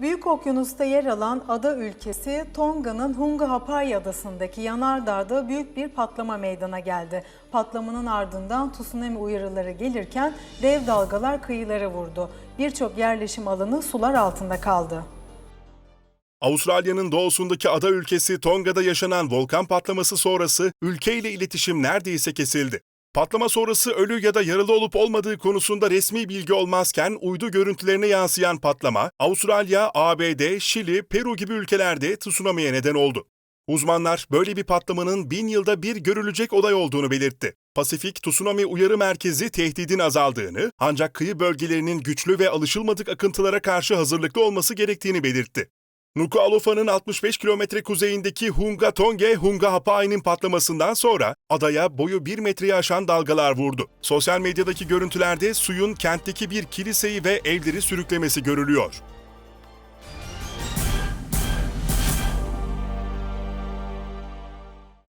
Büyük Okyanus'ta yer alan ada ülkesi Tonga'nın Hunga Hapai adasındaki yanardağda büyük bir patlama meydana geldi. Patlamanın ardından tsunami uyarıları gelirken dev dalgalar kıyılara vurdu. Birçok yerleşim alanı sular altında kaldı. Avustralya'nın doğusundaki ada ülkesi Tonga'da yaşanan volkan patlaması sonrası ülkeyle iletişim neredeyse kesildi. Patlama sonrası ölü ya da yaralı olup olmadığı konusunda resmi bilgi olmazken uydu görüntülerine yansıyan patlama, Avustralya, ABD, Şili, Peru gibi ülkelerde tsunami'ye neden oldu. Uzmanlar böyle bir patlamanın bin yılda bir görülecek olay olduğunu belirtti. Pasifik Tsunami Uyarı Merkezi tehdidin azaldığını ancak kıyı bölgelerinin güçlü ve alışılmadık akıntılara karşı hazırlıklı olması gerektiğini belirtti. Nuku'alofa'nın 65 kilometre kuzeyindeki Hunga Tonge Hunga Hapai'nin patlamasından sonra adaya boyu 1 metreyi aşan dalgalar vurdu. Sosyal medyadaki görüntülerde suyun kentteki bir kiliseyi ve evleri sürüklemesi görülüyor.